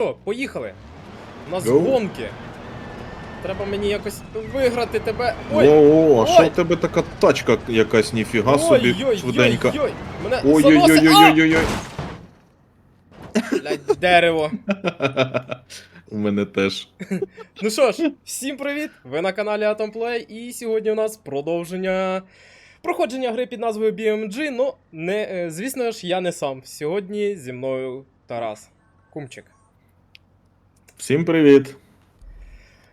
Що, поїхали. У нас Go. гонки. Треба мені якось виграти тебе. Ой! О, а що в тебе така тачка якась ніфіга собі ой, ой, швиденька. ой, ой, мене заносить. А! Ой-ой-ой-ой-ой-ой. Блядь, дерево. У мене теж. Ну що ж, всім привіт! Ви на каналі Atom Play, і сьогодні у нас продовження проходження гри під назвою BMG. Ну, не, е, звісно ж, я не сам. Сьогодні зі мною Тарас. Кумчик. Всім привіт.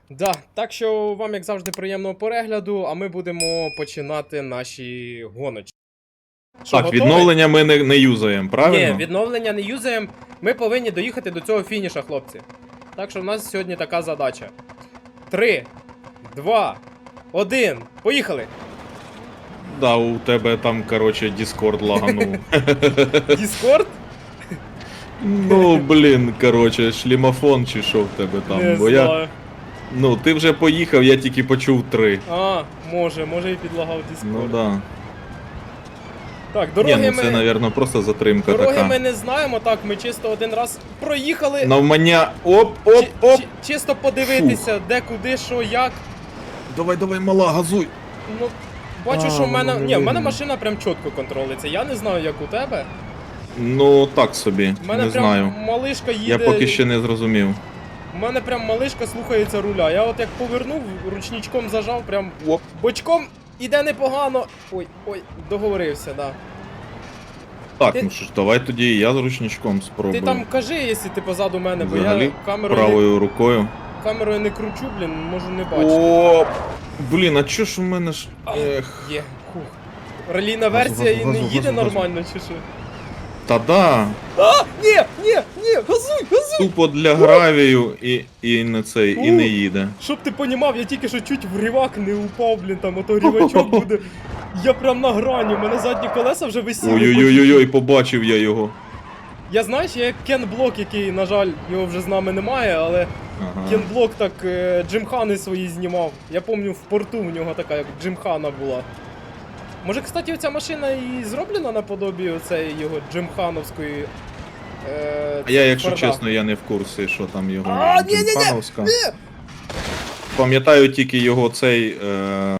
Да, так що вам, як завжди, приємного перегляду, а ми будемо починати наші гоночки. Так, готовий? відновлення ми не, не юзаємо, правильно? Ні, відновлення не юзаємо. Ми повинні доїхати до цього фініша, хлопці. Так що в нас сьогодні така задача. Три, два, один. Поїхали! Да, у тебе там, короче, Discord лаганув. Діскорд? Ну, блін, короче, шлімофон чи що в тебе там. Не Бо я. Ну, ти вже поїхав, я тільки почув три. А, може, може і підлагав Discord. Ну да. Так, Ні, дороги ну це, ми. навірно, просто затримка Дороги така. ми не знаємо, так, ми чисто один раз проїхали. Навмання. Оп, Чи- оп, оп! чи- чисто подивитися, де, куди, що, як. Давай, давай, мала, газуй! Ну, бачу, А, що в мене. воно Ні, в мене видно. машина прям чітко контролиться. Я не знаю, як у тебе. Ну, так собі, У мене не прям знаю. малишка їде. Я поки ще не зрозумів. У мене прям малишка слухається руля. Я от як повернув, ручничком зажав, прям Оп. бочком іде непогано. Ой, ой, договорився, да. Так, Ти- ну що ж, давай тоді я з ручничком спробую. Ти там кажи, якщо ти позаду мене, бо Взагалі, я камерою, правою рукою. камерою не кручу, блін, можу не бачити. О, блін, а чо ж у мене ж. Ех. Є, хух. Релійна версія і не їде нормально, чи що? Та да. А! Ні, ні, ні, газуй, газуй! Тупо для гравію і, і не цей, і не їде. Щоб ти понімав, я тільки що чуть в рівак не упав, блін, там ото рівачок буде. Я прям на грані, у мене задні колеса вже висіли. Ой-ой-ой, побачив я його. Я знаєш, я як Кен Блок, який, на жаль, його вже з нами немає, але Ага. Кен Блок так е, джимхани свої знімав. Я пам'ятаю, в порту в нього така як джимхана була. Може, кстати, оця машина і зроблена наподобі оцеї його джимхановської. Е, А я, якщо Форда. чесно, я не в курсі, що там його А, ні! Пам'ятаю тільки його цей. Е...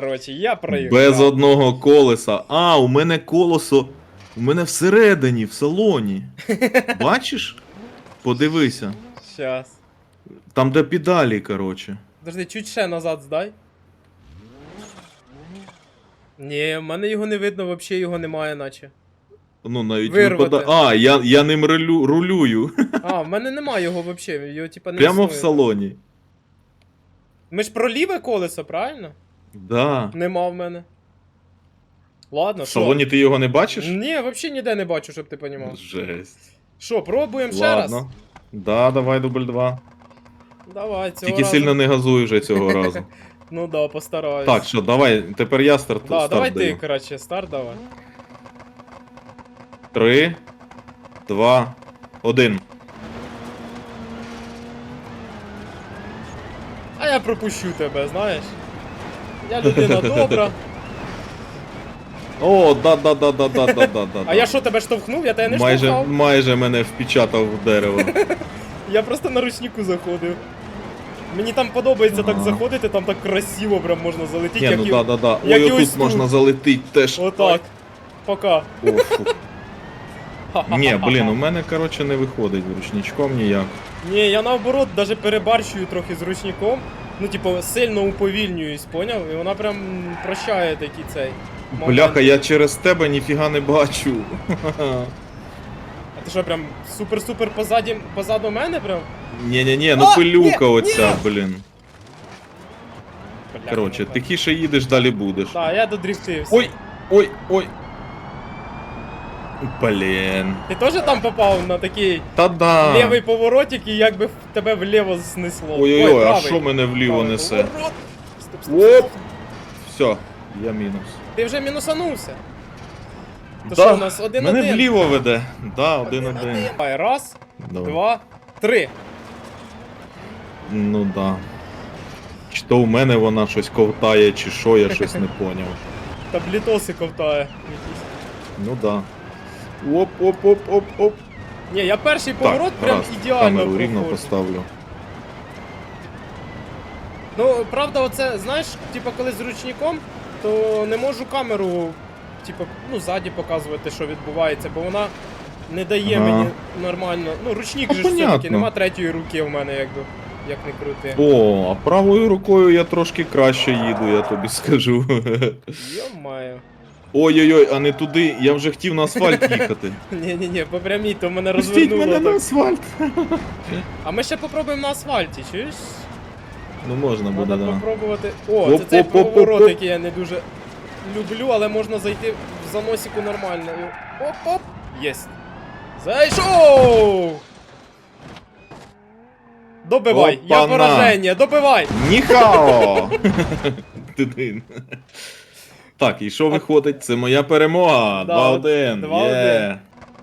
Коротше, я проїхав. Без одного колеса. А, у мене колесо. У мене всередині, в салоні. Бачиш? Подивися. Щас. Там де педалі, коротше. Подожди, чуть ще назад здай. Ні, в мене його не видно, взагалі його немає, наче. Ну, навіть Вирвати. випада... А, я, я ним рулю, рулюю. А, в мене немає його взагалі, його типа не Прямо в існує. салоні. Ми ж про ліве колесо, правильно? Да. Нема в мене. Ладно, В що? салоні ти його не бачиш? Ні, взагалі ніде не бачу, щоб ти понімав. Жесть. Що, пробуємо ще раз? Ладно. Да, давай дубль 2. Давай, цього Тільки разу. сильно не газуй вже цього разу. Ну да, постараюсь. Так, що, давай, тепер я старт, Да, старт давай ти, даю. коротше, старт давай. Три, два, один. А я пропущу тебе, знаєш. Я людина добра. О, да, да, да, да, да, да, да, да. А я що тебе штовхнув? Я тебе не майже, штовхав. майже мене впечатав в дерево. Я просто на ручнику заходив. Мені там подобається так заходити, там так красиво прям можна залетіти, Ні, як ну і... да, да, да. як Ой, і ось отут тут. можна залетить теж. Отак. Пока. О, фу. Ні, блін, у мене, коротше, не виходить ручничком ніяк. Ні, я наоборот даже перебарщую трохи з ручником. Ну, типу, сильно уповільнююсь, поняв? І вона прям прощає такий цей. момент. Бляха, я через тебе ніфіга не бачу. А ти що, прям супер-супер позаді, позаду мене прям? Ні-ні-ні, ну А, пилюка ні, оця, ні. блін. Бля, Коротше, тихіше їдеш, далі будеш. Так, я додрифтився. Ой, ой, ой. Блін. Ти теж там попав на такий Та-да. лівий поворотик і якби в- тебе вліво знесло. Ой-ой-ой, а правий. що мене вліво Правий несе? поворот. Стоп, стоп, Оп! Все, я мінус. Ти вже мінусанувся. То Да, що у нас один Мене один? вліво веде. Да, один-один. Давай, раз, Давай. два, три. Ну да. Чи то у мене вона щось ковтає, чи що, я щось не поняв. таблітоси ковтає. якісь. Ну да. Оп, оп, оп, оп, оп. Ні, я перший поворот прям гаразд, ідеально Камеру рівно проходжу. поставлю. Ну, правда, оце, знаєш, типу, коли з ручником, то не можу камеру, типу, ну, ззаді показувати, що відбувається, бо вона не дає Ага. мені нормально. Ну, ручник Ну, же ж все-таки, понятно. нема третьої руки в мене, якби, як не крути. О, а правою рукою я трошки краще їду, я тобі скажу. Йо-маю. Ой-ой-ой, а не туди, я вже хотів на асфальт їхати. Ні-ні-ні, по прямій, то мене Пустіть розвернуло. мене на так. асфальт. А ми ще попробуємо на асфальті, чуєш? Ну можна буде, да. попробувати. О, це цей Оп-оп-оп-оп-оп. поворот, який я не дуже люблю, але можна зайти в заносіку нормально. Оп-оп! Єсть. Зайшов! Добивай! Я Опа-на. пораження, добивай! Ніхао! Ти-ти. Так, і що виходить? Це моя перемога. Да, 2-1. два-один. Є.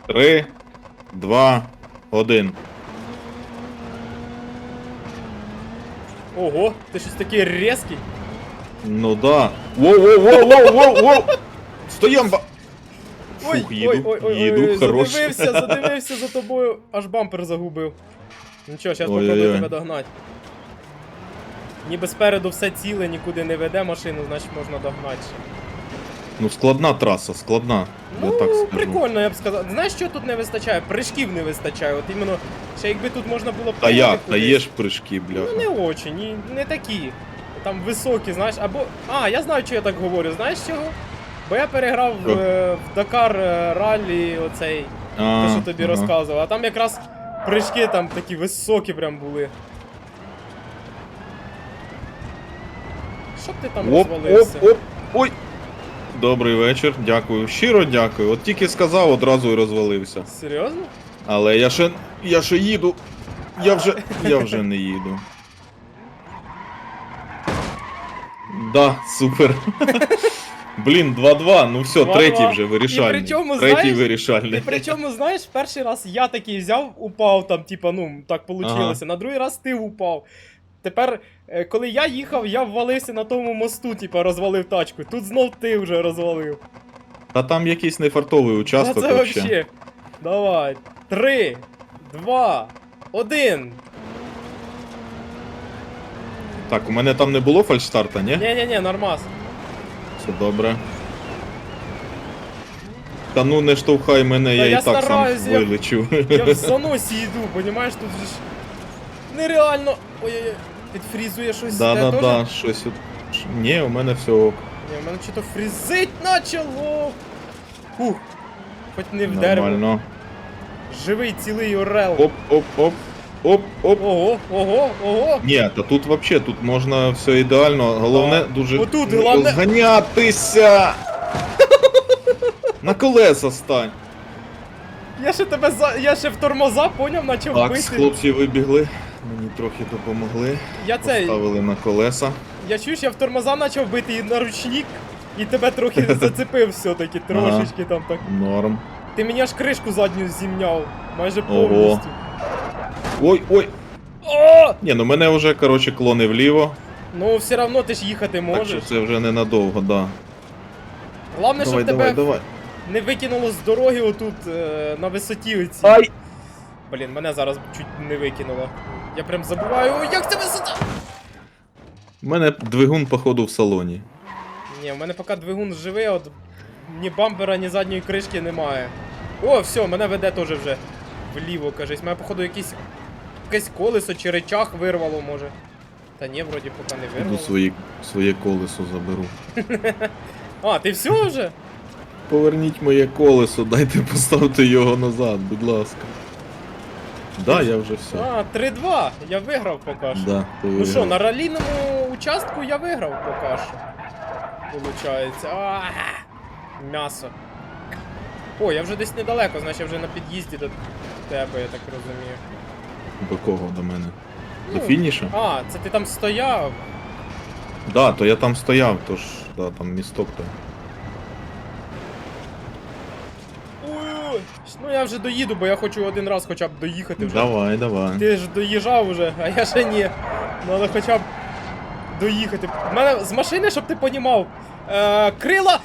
3, 2, 1. Ого, ти щось такий різкий. Ну да. Воу-воу-воу-воу-воу-воу! Стоям! ба- Фух, їду, ой, ой, ой, їду, ой, хорош. задивився, задивився за тобою, аж бампер загубив. Нічого, зараз попробую тебе догнати. Ніби спереду все ціле, нікуди не веде машину, значить можна догнати. ще. Ну, складна траса, складна. Ну, я так скажу. прикольно, я б сказав. Знаєш, що тут не вистачає? Прыжків не вистачає. От іменно, ще якби тут можна було Та пригати як? Та є ж прыжки, Ну не очі, ні, не такі. Там високі, знаєш, або. А, я знаю, що я так говорю. Знаєш чого? Бо я переграв в, е, в Дакар е, раллі оцей, те, що тобі розказував. А там якраз прыжки там такі високі прям були. Що б ти там Оп, розвалився? оп, оп, ой. Добрий вечір, дякую. Щиро дякую. От тільки сказав, одразу і розвалився. Серйозно? Але я ще. Я ще їду. Я вже. Я вже не їду. Да, супер. Блін, 2-2, ну все, 2-2. третій вже І вирішальний. причому, третій знаєш, вирішальний. І причому, знаєш, перший раз я такий взяв, упав там, типа, ну, так получилося. На другий раз ти упав. Тепер, е, коли я їхав, я ввалився на тому мосту, типа, розвалив тачку. Тут знов ти вже розвалив. Та там якийсь нефартовий участок це вообще. вообще. Давай. Три, два, один. Так, у мене там не було фальшстарта, ні? Ні-ні-ні, нормас. Все добре. Та ну не штовхай мене, Та я, я і так стараюсь, сам я- вилечу. Я в заносі йду, понімаєш, тут же ж нереально. Ой-ой-ой, підфрізує щось. Да, да, да, щось. от- Ні, у мене все ок. Ні, в мене чи то фрізить начало. Фух. Хоч не в дерево. Нормально. Живий цілий орел. Оп, оп, оп. Оп, оп. Ого, ого, ого. Ні, та тут вообще, тут можна все ідеально. Головне А, дуже отут не головне- розганятися. На колеса стань. Я ще тебе за. Я ще в тормоза поняв, начав Так, бити. хлопці вибігли. Мені трохи допомогли. Я цей. Поставили на колеса. Я чуєш, я в тормоза почав бити і на ручник, і тебе трохи зацепив все-таки, трошечки там так. Норм. Ти мені аж кришку задню зімняв. Майже Ого. повністю. Ой, ой. О! Ні, ну мене вже, коротше, клони вліво. Ну, все одно ти ж їхати Так що можеш. це вже ненадовго, да. Головне, давай, щоб давай, тебе давай. не викинуло з дороги отут е, на висоті оці. Ай! Блін, мене зараз чуть не викинуло. Я прям забуваю, ой, як це висота! У мене двигун, походу, в салоні. Ні, в мене поки двигун живий, от ні бампера, ні задньої кришки немає. О, все, мене веде теж вже вліво, кажись. Мене, походу, якийсь якесь колесо чи речах вирвало, може. Та ні, вроді поки не вирвало. свої, своє колесо заберу. А, ти все вже? Поверніть моє колесо, дайте поставте його назад, будь ласка. Да, я вже все. А, 3-2. Я виграв поки що. Да, ти Ну що, на ралійному участку я виграв поки що. Получається. А, М'ясо. О, я вже десь недалеко, значить я вже на під'їзді до тебе, я так розумію. До кого до мене? До Ну, фініша? А, це ти там стояв. Да, то я там стояв, тож, да, там місток то. Ой, ну я вже доїду, бо я хочу один раз хоча б доїхати вже. Давай, давай. Ти ж доїжджав уже, а я ще ні. Ну але хоча б доїхати. У мене з машини, щоб ти понімав. Е, крила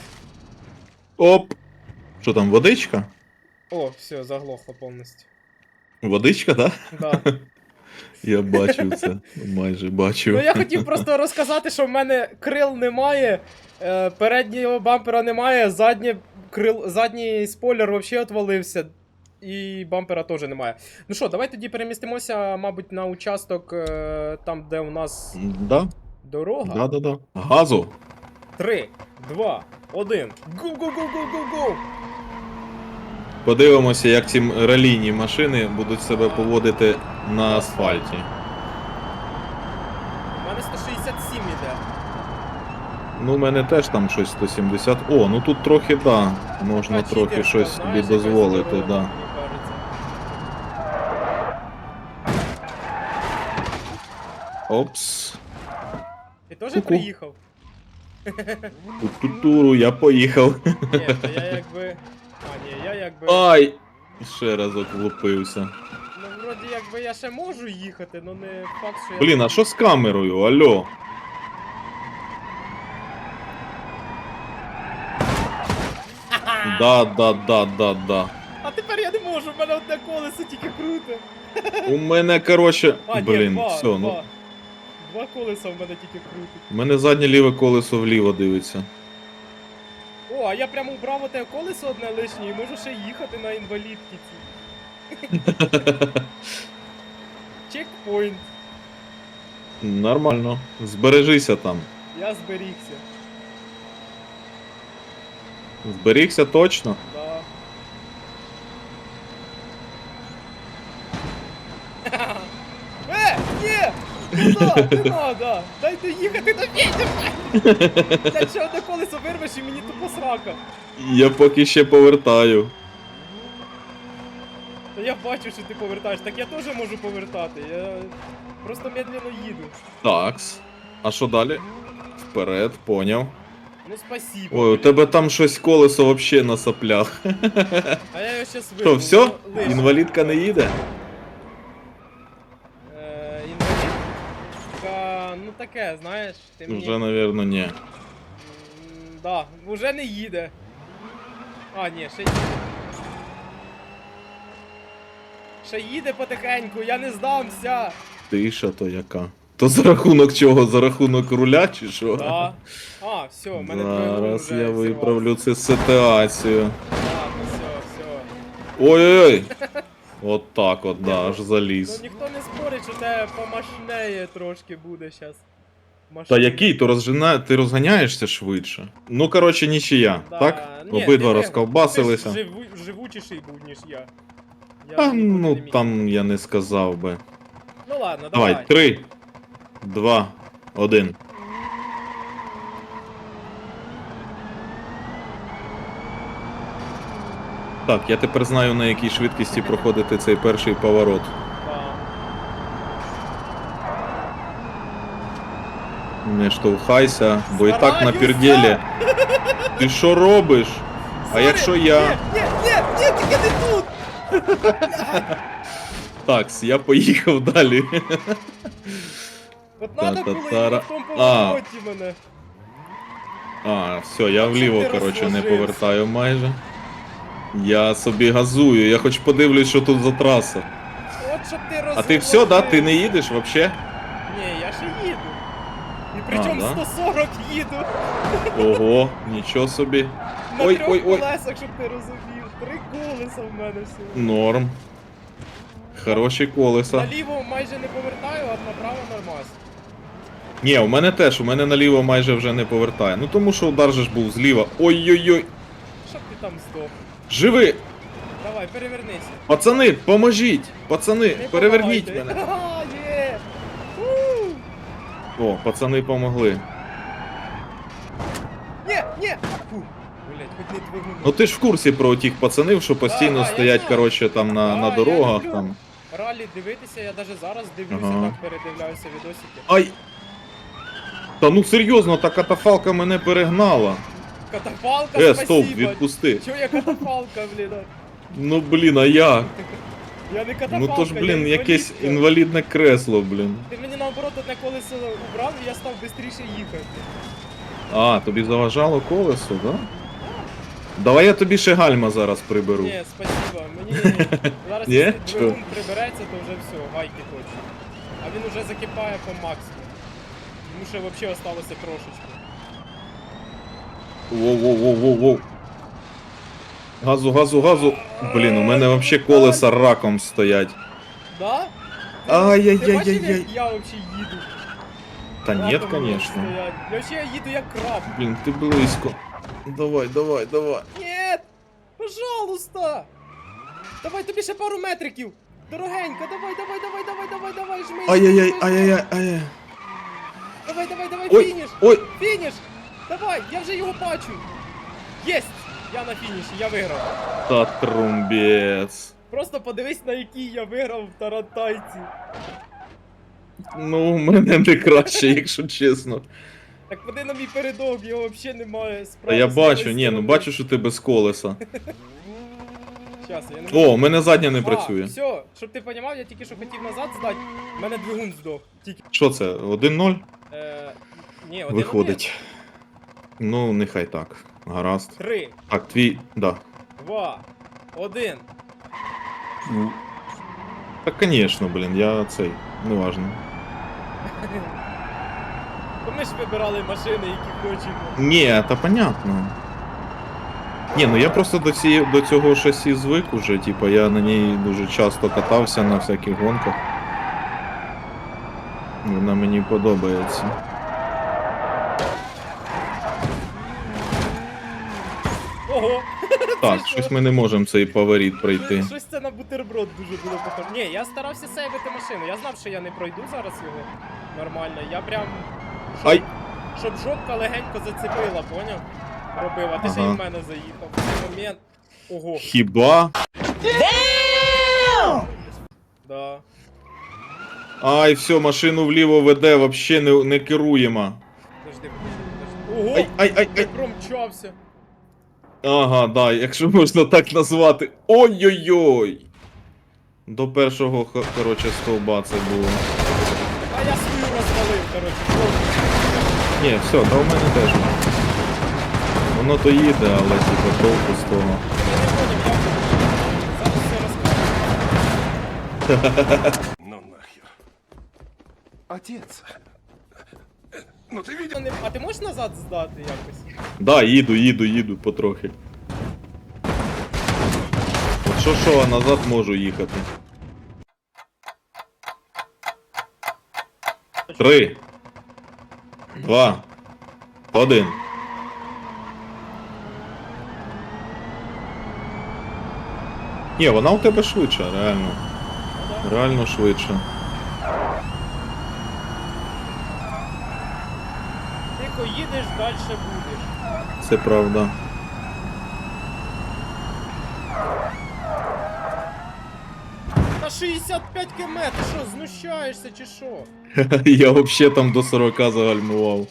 Оп! Що там, водичка? О, все, заглохло повністю. Водичка, да? Да. Я бачив це. Майже бачив. Ну я хотів просто розказати, що в мене крил немає, е, переднього бампера немає, заднє крил, задній спойлер взагалі отвалився. І бампера теж немає. Ну що, давай тоді перемістимося, мабуть, на участок е, там, де у нас Да, дорога. да, да, да. Газу. Три, два, один. Гу-гу-гу-гу-гу-гу! Подивимося, як ці ралійні машини будуть себе поводити на асфальті. У мене 167 іде. Ну, у мене теж там щось 170. О, ну тут трохи, да. Можна Така трохи читерська, щось собі якась дозволити, дорога, да. Опс. Ти теж Ку-ку. приїхав? Ту-ту-туру, я поїхав. Ні, то я якби. А, ні, я якби. Ай! Ще разок влупився. Ну, вроді якби я ще можу їхати, але не факт, що я. Блін, а що з камерою? Алло? Да, да, да, да, да. А тепер я не можу, в мене одне колесо тільки круте. У мене, коротше. А, ні, Блін, два, все, два. ну. Два колеса в мене тільки крутить. У мене заднє ліве колесо вліво дивиться. О, а я прямо убрав оте колесо одне лишнє і можу ще їхати на цій. Чекпоінт. Нормально. Збережися там. Я зберігся. Зберігся точно. Да. Е, ні! Куда? Не надо! Дайте їхати на Вітер! Для чого одне колесо вирвеш і мені тупо срака? Я поки ще повертаю. Та я бачу, що ти повертаєш, так я теж можу повертати. Я просто медленно їду. Такс. А що далі? Вперед, поняв. Ну спасибо. Ой, у блін. тебе там щось колесо вообще на соплях. А я його щас Що, вирву. все? воно. Інвалідка не їде? Е, Інвалідка, ну таке, знаєш, ти мені... Вже, навірно, ні. Да, вже не їде. А, ні, ще їде. Ще їде потихеньку, я не здамся. Тиша то яка. То за рахунок чого? За рахунок руля чи що? Да. А, все, в мене двигун Зараз вже я виправлю цю ситуацію. Ладно, все, все. Ой-ой-ой! От так от, да, аж Ну заліз. ніхто не спорить, що те помашнеє трошки буде щас. Та який? То розжина... ти розганяєшся швидше. Ну, коротше, нічия, так? Обидва розковбасилися. Ти ж живу... живучіший був, ніж я. я А, ніколи ну міг. там я не сказав би. Ну ладно, давай. Давай, три, два, один. Так, я тепер знаю на якій швидкості проходити цей перший поворот. Да. Не штовхайся, бо і так на пердєлі. Ти що робиш? А якщо я. Ні, ні, ні, тільки не тут! Такс, я поїхав далі. От надо було і тому повороті мене. А, все, я вліво, коротше, не повертаю майже. Я собі газую, я хоч подивлюсь, що тут за траса. От щоб ти А ти все, да? Ти не їдеш вообще? Причому да? 140 їду. Ого, нічого собі. На Ой, трьох ой, ой. колесах, щоб ти розумів. Три колеса в мене всього. Норм. Хороші колеса. Наліво майже не повертаю, а направо нормас. Ні, у мене теж, у мене наліво майже вже не повертає. Ну тому що удар же ж був зліва. Ой-ой-ой. Щоб ти там здох. Живи! Давай, перевернися. Пацани, поможіть! Пацани, Не переверніть помагайте. мене. О, пацани помогли. Ні, ні. Фу. Блять, хоч не двигун. Ну ти ж в курсі про тих пацанів, що постійно Да, я стоять, знаю. коротше, там на, на я дорогах. люблю. Там. Ралі дивитися, я навіть зараз дивлюся, Ага. так передивляюся відосики. Ай! Та ну серйозно, та катафалка мене перегнала. Катафалка, Е, спасибо. стоп, відпусти. Чого я катафалка, блін? а? Ну блін, а як? Я не катафалка, Ну то ж, я блін, якесь інвалідка. інвалідне кресло, блін. Ти мені наоборот одне колесо убрав, і я став швидше їхати. А, тобі заважало колесо, да? Давай я тобі ще гальма зараз приберу. Ні, спасибо. Мені зараз Ні? якщо Чо? двигун прибереться, то вже все, гайки точно. А він уже закипає по максимуму. Йому ще взагалі осталося трошечки. Воу-воу-воу-воу-воу. Газу, газу, газу. Блін, у мене вообще колеса раком стоять. Да? Ай-яй-яй-яй-яй. Як я взагалі їду? Та ні, Раком вони конечно. стоять. Я взагалі їду як краб. Блін, ти близько. Давай, давай, давай. Нет! Пожалуйста! Давай тобі ще пару метриків! Дорогенька, давай, давай, давай, давай, давай, давай, жми! Ай-яй-яй, жми, жми. ай-яй-яй, ай-яй. Давай, давай, давай, Ой, фініш! ой. Фініш! Давай, я вже його бачу! Єсть! Я на фініші, я виграв. Та трумбець. Просто подивись, на якій я виграв в Тарантайці. Ну, у мене не краще, якщо чесно. Так поди на мій передок, його взагалі немає Та справа. я з бачу, лівої ні, ну сторони. бачу, що ти без колеса. Щас, я не можу. О, у мене задня не працює. все, щоб ти понімав, я тільки що хотів назад здати, в мене двигун здох. Тільки. Що це? 1-0? Е, ні, один Виходить. Ну, нехай так. Гаразд. Три, Так, твій. Да. два, один. Ну. Так, звісно, блін, я цей. Неважно. Бо ми ж вибирали машини, які хочемо. Ні, та понятно. Ні, ну я просто до, цієї, до цього шасі звик уже, типа я на ній дуже часто катався на всяких гонках. Вона мені подобається. Так, щось ми не можемо цей поворіт пройти. Щось- це на бутерброд дуже було похоже. Ні, я старався сейвити машину. Я знав, що я не пройду зараз його нормально. Я прям. Щоб, Ай! щоб жопка легенько зацепила, поняв? Робив, а ти ще й Ага. в мене заїхав. В цей момент. Ого, Хіба? да. Ай, все, машину вліво веде, вообще не, не керуємо. Подожди, подожди, подожди. Ого! Ай, ай, ай, Я ай. промчався. Ага, да, якщо можна так назвати. Ой-ой-ой! До першого, коротше, стовба це було. А я свою розвалив, коротше. Ні, все, та у мене теж. Воно то їде, але типу толку з того. Я не поняв, як. Зараз все розкажу. Ну нахер. Отец. Ну ты видел? А А ти можеш назад здати якось? Да, їду, їду, їду потрохи. От що що, а назад можу їхати. Три. Два. Один. Ні, вона у тебе швидша, реально. Реально швидше. Тихо їдеш, далі будеш. Це правда. Та 65 км, ти що, знущаєшся чи що? Я взагалі там до 40 загальмував.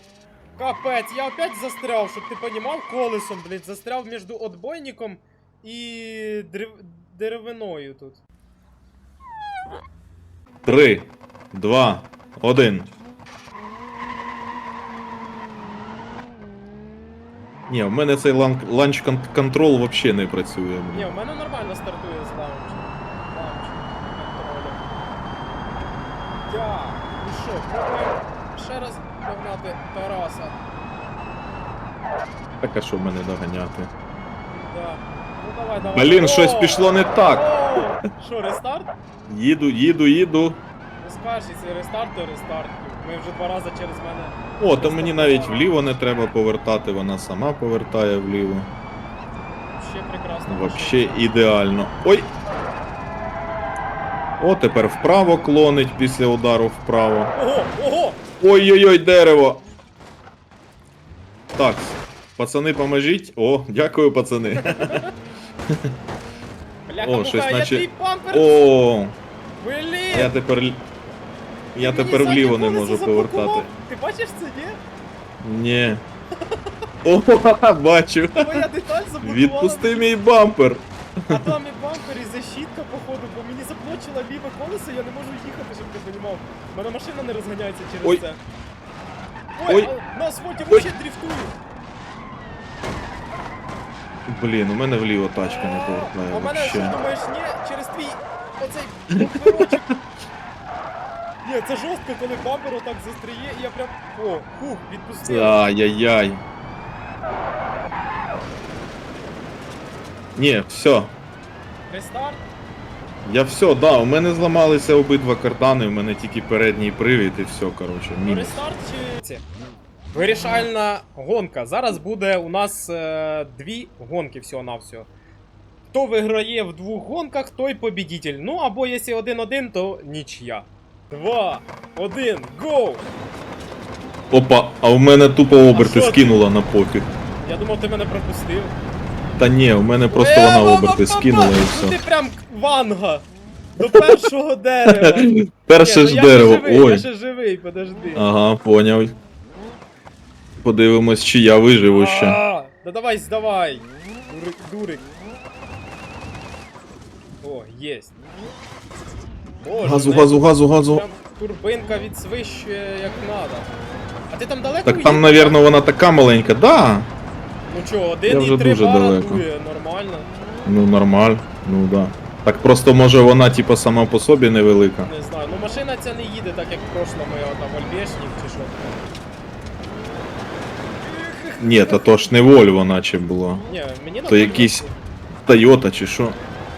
Капець, я опять застряв, щоб ти понімав колесом, блядь, застряв між отбойником і древ... деревиною тут. Три, два, один. Ні, в мене цей ланч контрол взагалі не працює. Ні, у мене нормально стартує з лаунчем. Лаунчем контролем. Так, ну що, пробуємо ще раз догнати Тараса. Так а що в мене доганяти? Да. Ну давай, давай. Блін, щось пішло не так. Що, рестарт? Їду, їду, їду. Ну скажи, якщо рестарт, то рестарт. Ми вже два рази через мене. О, то мені навіть вліво не треба повертати, вона сама повертає вліво. Ще прекрасно. Вообще ідеально. Ой! О, тепер вправо клонить після удару вправо. Ого, ого! Ой-ой-ой, дерево! Так, пацани, поможіть. О, дякую, пацани. Бляха, О, муха, щось я наче- твій пампер! О, Блін! я тепер. л- Я тепер вліво не можу повертати. Ти бачиш це, ні? Ні. О, бачу. Твоя деталь заблокувала. Відпусти мій бампер. А там і бампер, і защитка, походу, бо мені заблочила ліве колесо, я не можу їхати, щоб ти розумів. У мене машина не розганяється через Ой. це. Ой, Ой. а на асфальті вообще дрифтую. Блін, у мене вліво тачка не А повертає в мене що вообще. думаєш, ні, через твій оцей вирочок. Ні, це жорстко, коли бампер отак застріє, і я прям. О, хух, відпустив. Ай-яй-яй. Ні, все. Рестарт. Я все, да, у мене зламалися обидва картани, у мене тільки передній привід і все, коротше, мінус. рестарт чи. Ці. Вирішальна гонка. Зараз буде у нас е, дві гонки всього-навсього. Хто виграє в двох гонках, той побідітель. Ну або якщо один-один, то нічия. Два, один, гоу! Опа, а у мене тупо оберти що ти? скинула на пофіг. Я думав, ти мене пропустив. Та ні, у мене просто Е, вона оберти скинула і Ну все. ти прям ванга! До першого дерева! Перше ж ну дерево. живий, Я Ой. ще живий, подожди. Ага, поняв. Подивимось, чи я виживу ще. А, Да давай, здавай! Дурик, дурик. О, єсть. Боже, Газу, газу, газу, газу. Прям турбинка відсвищує як надо. А ти там далеко Так там, навірно, вона така маленька. Да. Ну чо, Я один вже і три дуже бара далеко. дує, нормально. Ну нормаль, ну да. Так просто може вона типа сама по собі невелика. Не знаю, ну машина ця не їде так, як в прошлому я там Альбешник чи що. Ні, та то ж не Вольво наче було. Ні, мені на То Volvo- якийсь Тойота чи що.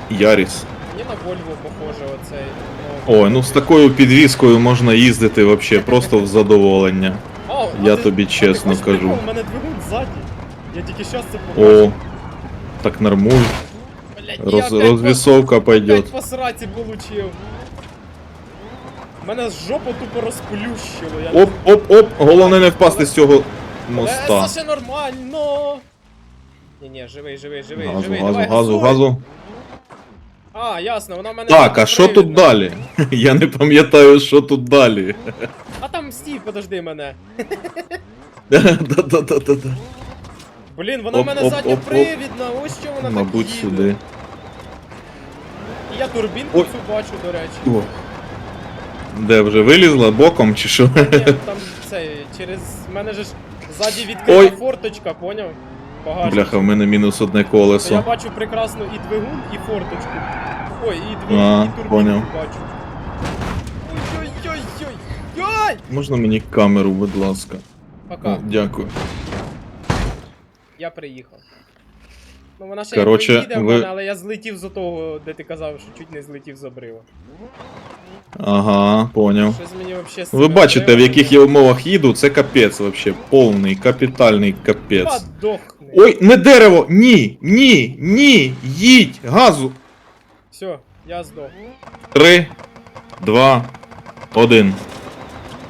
Яріс. Мені на Volvo похоже оцей. Ну, Ой, ну з такою підвіскою можна їздити вообще просто в задоволення. Я ти- тобі чесно кажу. У мене двигун ззаді. Я тільки щас це побачив. О, так нормуль. Блядь, Роз, розвісовка по, пойдет. по сраці получив. Мене з жопу тупо розплющило. Я Оп, оп, оп, головне не впасти з цього моста. Е, Це ще нормально. Ні, ні, живий, живий, живий, Газу, живий. газу, Давай, газу, газу. А, ясно, вона в мене. Так, а що тут далі? Я не пам'ятаю, що тут далі. А там стій, подожди мене. Да-да-да-да-да. Блін, вона в Оп, мене оп, задня оп, оп. привідна, ось що вона Мабуть, так їде. сюди. І я турбінку Ой. цю бачу, до речі. О. Де вже вилізла боком чи що? Ні, там це через мене же ж ззаді відкрита Ой. форточка, поняв? Багажник. Бляха, в мене мінус одне То я бачу прекрасно і двигун, і форточку. Ой, і двигун, А, і турбінку поняв. бачу. Ой-ой-ой-ой-ой! Можна мені камеру, будь ласка. Пока, О, дякую. я приїхав. Ну вона ще Короче, в ви- мене, але я злетів з того, де ти казав, що чуть не злетів з обрива. Ага, поняв. Щось мені вообще Ви бачите, в яких я умовах їду, це капець вообще. Повний, капітальний капець. Подохни. Ой, не дерево! Ні! Ні! Ні! Їдь! Газу! Все, я здох. Три, два, один.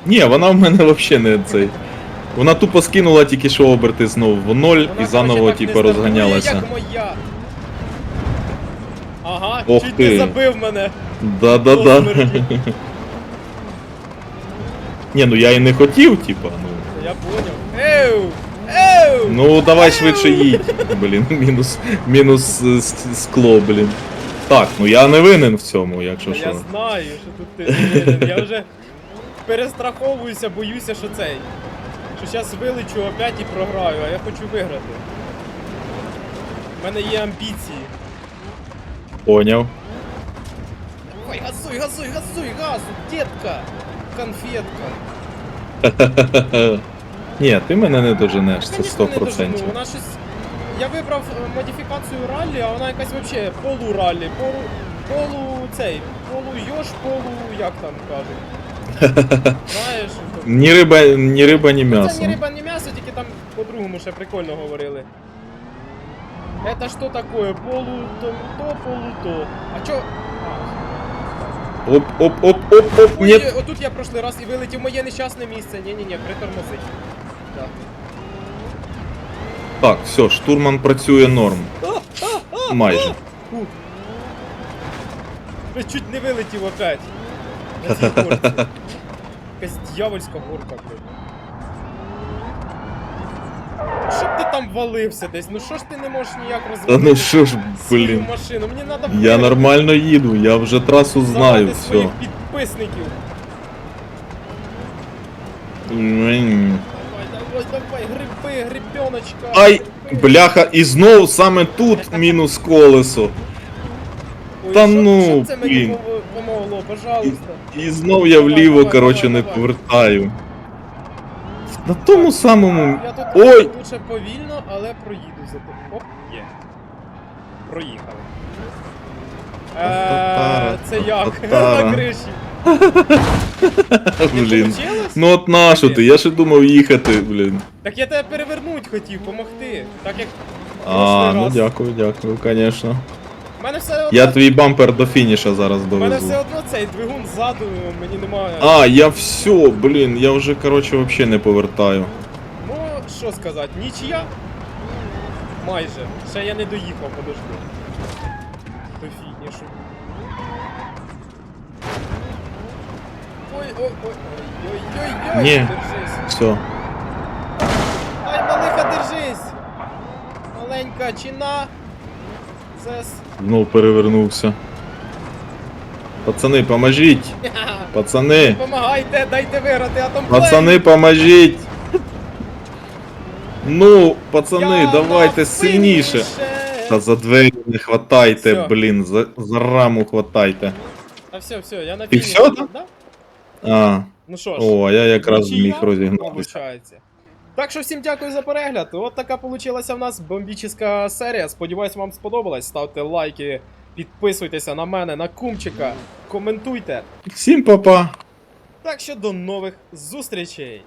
Ні, вона в мене взагалі не цей. Вона тупо скинула тільки що оберти знову в ноль Вона, і заново типу розганялася. Як моя. Ага, Ох чуть ти. не забив мене. Да-да-да. Ні, ну я і не хотів, типа, ну. Я понял. Еу! Еу! Ну давай швидше їдь. Блін, мінус, мінус е, скло, блін. Так, ну я не винен в цьому, якщо Та я знаю, що тут ти не винен. Я вже перестраховуюся, боюся, що цей. Що зараз вилечу опять і програю, а я хочу виграти. У мене є амбіції. Поняв. Ой, газуй, газуй, газуй, газу, детка! Конфетка. Ні, ти мене не доженеш, це 100%. дожену, Вона щось. Я вибрав е, модифікацію раллі, а вона якась вообще полураллі, полу. полу цей. Полу йош, полу як там кажуть. Знаєш, то- Ні риба, ні риба, ні Це м'ясо. не риба, не м'ясо, тільки там по-другому ще прикольно говорили. Это что такое? Полу то, то полу то. А чо? А, Оп, оп, оп, оп, оп, Ой, ні. отут я прошлий раз і вилетів моє нещасне місце. Ні-ні-ні, притормозить. Так, все, штурман працює норм. Майже. Фу. Чуть не вилетів опять. На цій горці. Якась дьявольська горка, блядь. Щоб ти там валився десь? Ну що ж ти не можеш ніяк Та ну що ж, блін. машину? Мені треба Я нормально їду, я вже трасу знаю, все. своїх підписників. М, Давай, давай, гриби, грибеночка. Ай! Бляха, і знов саме тут мінус колесо. Ой, Та що- ну, що це мені блін. пов- помогло, пожалуйста. І знов я Давай, вліво, давай, коротше, давай, не давай. повертаю. На тому самому. Я тут Ой! лучше повільно, але проїду за тобою. Оп, є. Проїхали. Е, це як? Та-та-та. На криші. Блін. получилось? Ну от нащо ти? Я ще думав їхати, блін. Так я тебе перевернуть хотів, помогти. Так як А, прошлий ну раз. дякую, дякую, звісно. У мене все одно, Я твій бампер до фініша зараз у мене довезу. все одно цей двигун ззаду, мені немає. А, я все, блін, я вже, коротше, вообще не повертаю. Ну, що сказати, нічия? Майже. Ще я не доїхав, подожди. Ой, ой, ой, ой, ой, ой, ой, Ні. держись. Все. Ай, малиха, держись! Маленька чина. Зес. Знов перевернувся. Пацани, поможіть! Пацани! Помагайте, дайте виграти атом Пацани, поможіть! Ну, пацани, давайте сильніше. Та за двері не хватайте, Всьо. блін, за, за раму хватайте. А все, все, я на І фініші. всьо, да? Да? А, Ну що ж, о, я якраз міг зміг розігнатися. Так що всім дякую за перегляд. От така вийшла в нас бомбічна серія. Сподіваюсь, вам сподобалось. Ставте лайки, підписуйтеся на мене, на кумчика, коментуйте. Всім па-па. Так що до нових зустрічей!